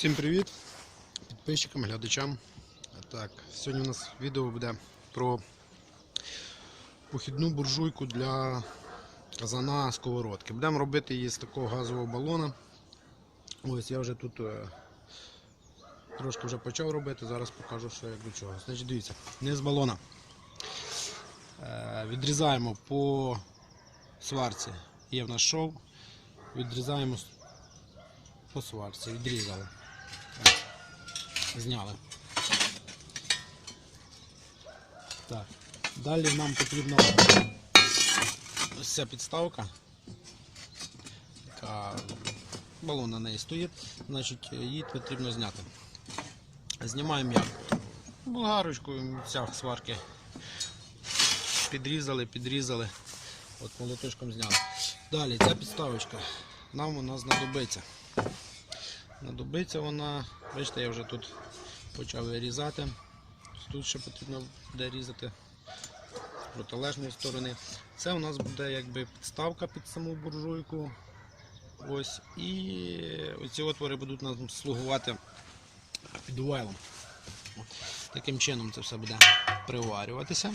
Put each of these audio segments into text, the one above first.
Всім привіт підписчикам, глядачам. Так, сьогодні у нас відео буде про похідну буржуйку для казана сковородки. Будемо робити її з такого газового балона. Ось я вже тут е, трошки вже почав робити, зараз покажу, що як до чого. Значить, дивіться, низ балона. Е, Відрізаємо по сварці. Є в нас шов. Відрізаємо по сварці, відрізали. Зняли. Так. Далі нам потрібна ось ця підставка. Така балон на неї стоїть, значить її потрібно зняти. Знімаємо як? Болгарочкою ця сварки. Підрізали, підрізали. От молоточком зняли. Далі ця підставочка нам вона знадобиться. Знадобиться вона, бачите, я вже тут почав вирізати. Тут ще потрібно буде різати з протилежної сторони. Це у нас буде якби підставка під саму буржуйку. Ось. І оці отвори будуть нам слугувати підвайлом. Таким чином це все буде приварюватися.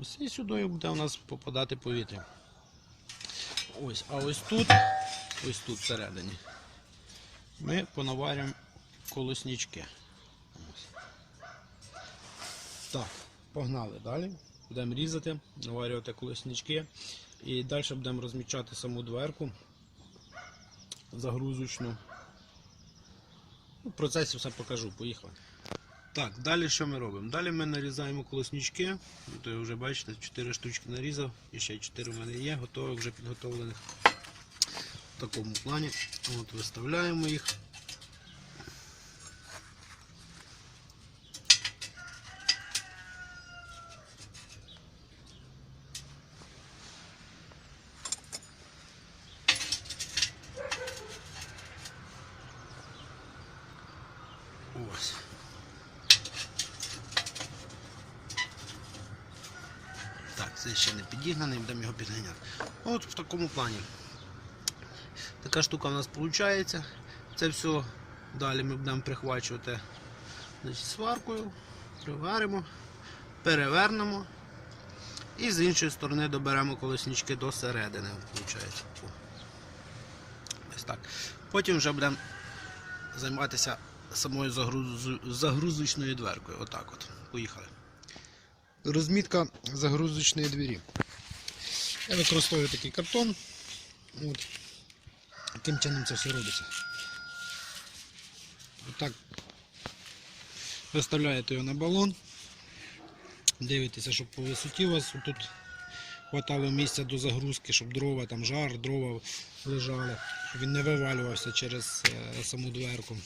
Ось, і сюди буде у нас попадати повітря. Ось, а ось тут, ось тут всередині, ми понаварюємо колоснички. Так, погнали далі. Будемо різати, наварювати колоснички. І далі будемо розмічати саму дверку загрузочну. Ну, В процесі все покажу, поїхали. Так, далі що ми робимо? Далі ми нарізаємо колоснички. То вже бачите, 4 штучки нарізав, і ще 4 в мене є, готових вже підготовлених в такому плані. От Виставляємо їх. Ось. Так, це ще не підігнаний, будемо його підганяти. От в такому плані. Така штука у нас виходить. Це все далі ми будемо прихвачувати значить, сваркою, приваримо, перевернемо і з іншої сторони доберемо колеснички до середини. Виходить. Ось так. Потім вже будемо займатися самою загруз- загрузочною дверкою. Отак от. Поїхали. Розмітка загрузочної двері. Я використовую такий картон. От. Таким чином це все робиться. Отак виставляєте його на балон. Дивитеся, щоб по висоті у вас тут хватало місця до загрузки, щоб дрова, там жар, дрова лежали, щоб він не вивалювався через е, саму дверку.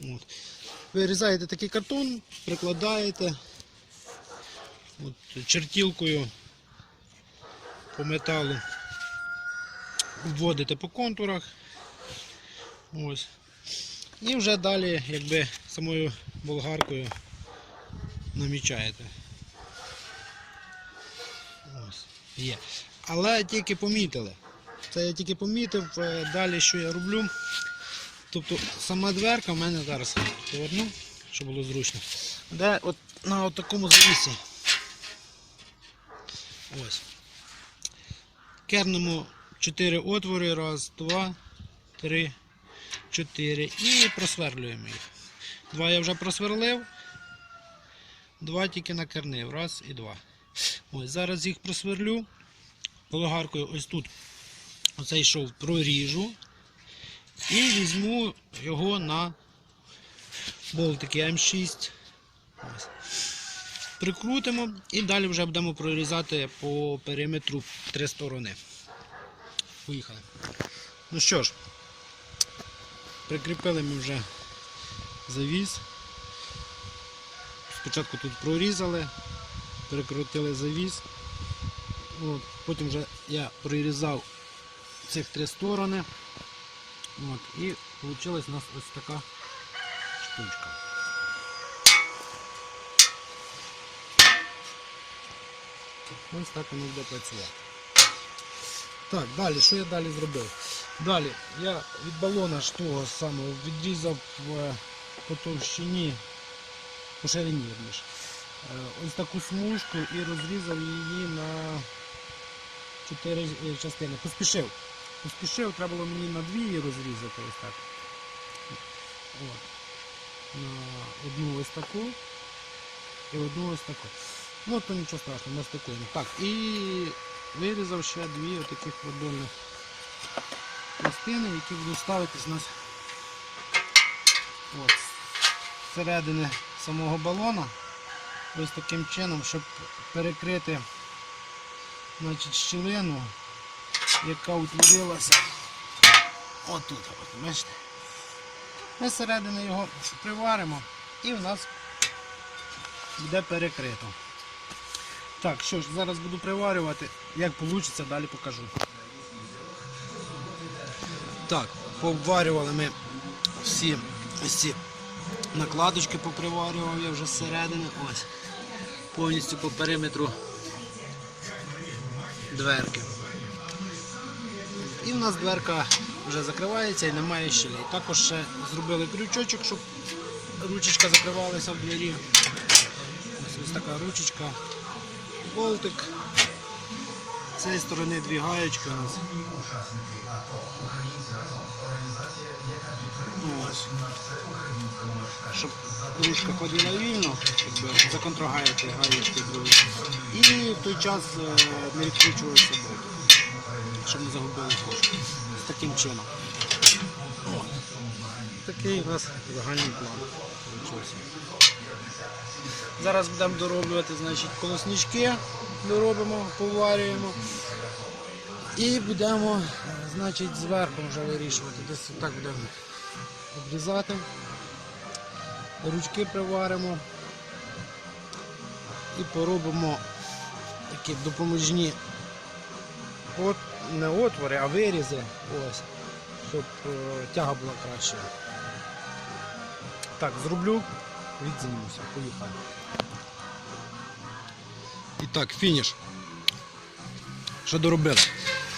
От. Вирізаєте такий картон, прикладаєте от, чертілкою по металу вводите по контурах. Ось. І вже далі якби самою болгаркою намічаєте. Ось. Є. Але тільки помітили. Це я тільки помітив, е, далі що я роблю. Тобто сама дверка в мене зараз поверну, щоб було зручно. Де от на от такому завісі. Ось. Кернемо 4 отвори. Раз, два, три, чотири. І просверлюємо їх. Два я вже просверлив. Два тільки накернив. Раз і два. Ось, зараз їх просверлю. Пологаркою ось тут оцей шов проріжу. І візьму його на болтики М6. Ось. Прикрутимо і далі вже будемо прорізати по периметру три сторони. Поїхали. Ну що ж, прикріпили ми вже завіс. Спочатку тут прорізали, прикрутили завіс. От, потім вже я прорізав цих три сторони. От, і вийшла у нас ось така штучка. Ось так воно буде працювати. Так, далі, що я далі зробив? Далі я від балона ж того самого відрізав е, по товщині, по ширині верніше, е, ось таку смужку і розрізав її на чотири е, частини. Поспішив. Поспішив, треба було мені на дві її розрізати ось так. От. На одну ось таку і одну ось таку. Ну то нічого страшного, ми стикуємо. Так, і вирізав ще дві отаких продольних пластини, які будуть ставитись у нас от, з середини самого балона. Ось таким чином, щоб перекрити значить, щілину, яка утворилася отут. От, бачите? Ми зсередини його приваримо і в нас буде перекрито. Так, що ж, зараз буду приварювати, як вийде, далі покажу. Так, пообварювали ми всі ці накладочки поприварював я вже зсередини. Ось. Повністю по периметру дверки. І в нас дверка вже закривається і немає щелей. Також ще зробили крючочок, щоб ручечка закривалася в двері. Ось, ось така ручечка, болтик. З цієї сторони дві гаєчки у нас. Ось. Щоб ручка ходила вільно, якби за гаєчки другі. І в той час е, не відкручувався болт, щоб не загубили кошти. Таким чином. Такий у нас загальний план. Зараз будемо дороблювати значить, колоснички, доробимо, поварюємо. І будемо значить, зверху вже вирішувати. Десь так будемо обрізати. Ручки приваримо і поробимо такі допоможні от, не отвори, а вирізи, ось, щоб е, тяга була краща. Так, зроблю, відзнімуся, поїхали. І так, фініш. Що доробили?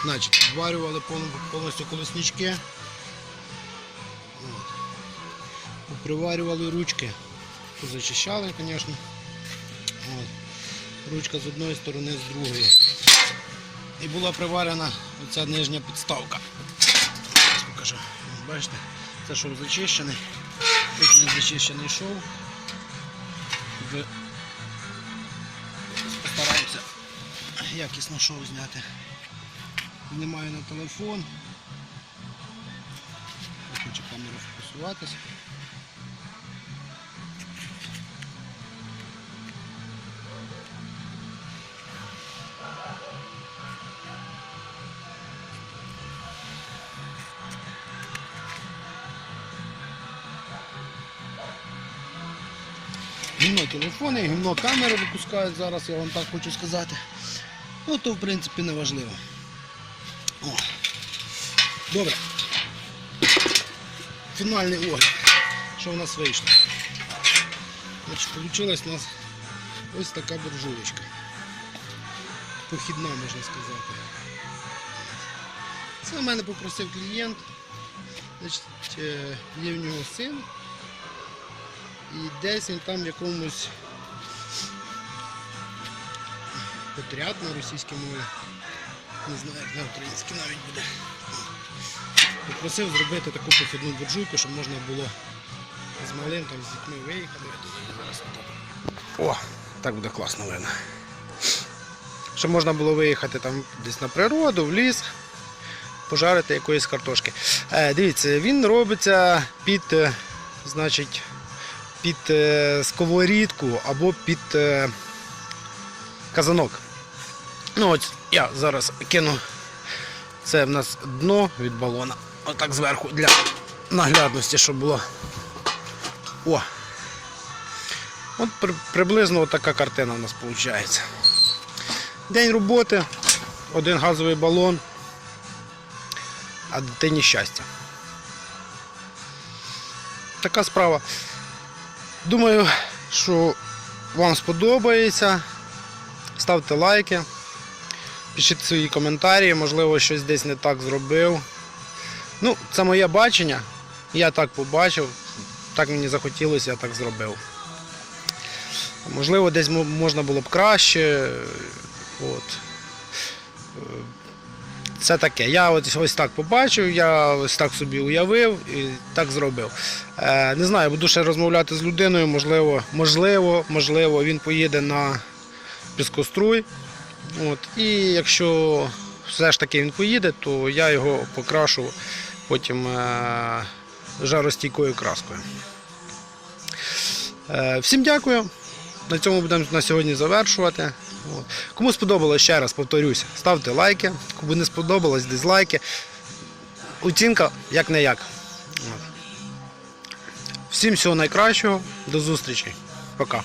Значить, варювали повно- повністю колеснички. От. Поприварювали ручки. Позачищали, звісно. Ручка з одної сторони, з другої. І була приварена оця нижня підставка. Покажу. Бачите, це шов зачищений. Тут не зачищений шов. В- Постараємося якісно шоу зняти. Знімаю на телефон. Я Хочу камеру фокусуватись. Гімно телефони, гімно камери випускають зараз, я вам так хочу сказати. Ну то в принципі не важливо. О. Добре. Фінальний огляд. Що в нас вийшло? Значить, Получилась у нас ось така буржуєчка. Похідна, можна сказати. Це в мене попросив клієнт. Значить, е, є в нього син. І десь він там в якомусь подряд на російській мові. Не знаю, як на українській навіть буде. Попросив зробити таку похідну буржуйку, щоб можна було з малим там з дітьми виїхати. О, так буде класно видно. Щоб можна було виїхати там десь на природу, в ліс, пожарити якоїсь картошки. Е, дивіться, він робиться під, е, значить, під е, сковорідку або під е, казанок. Ну ось я зараз кину. Це в нас дно від балона. Отак зверху для наглядності, щоб було. О! От приблизно така картина у нас виходить. День роботи, один газовий балон, а дитині щастя. Така справа. Думаю, що вам сподобається. Ставте лайки, пишіть свої коментарі, можливо, щось десь не так зробив. Ну, це моє бачення. Я так побачив, так мені захотілося, я так зробив. Можливо, десь можна було б краще. От. Це таке. Я ось, ось так побачив, я ось так собі уявив і так зробив. Е, не знаю, буду ще розмовляти з людиною, можливо, можливо, можливо, він поїде на піскоструй. От, і якщо все ж таки він поїде, то я його покрашу потім е, жаростійкою краскою. Е, всім дякую. На цьому будемо на сьогодні завершувати. Кому сподобалось, ще раз повторюсь, ставте лайки. Кому не сподобалось, дизлайки. Оцінка як не як. Всім всього найкращого, до зустрічі. Пока.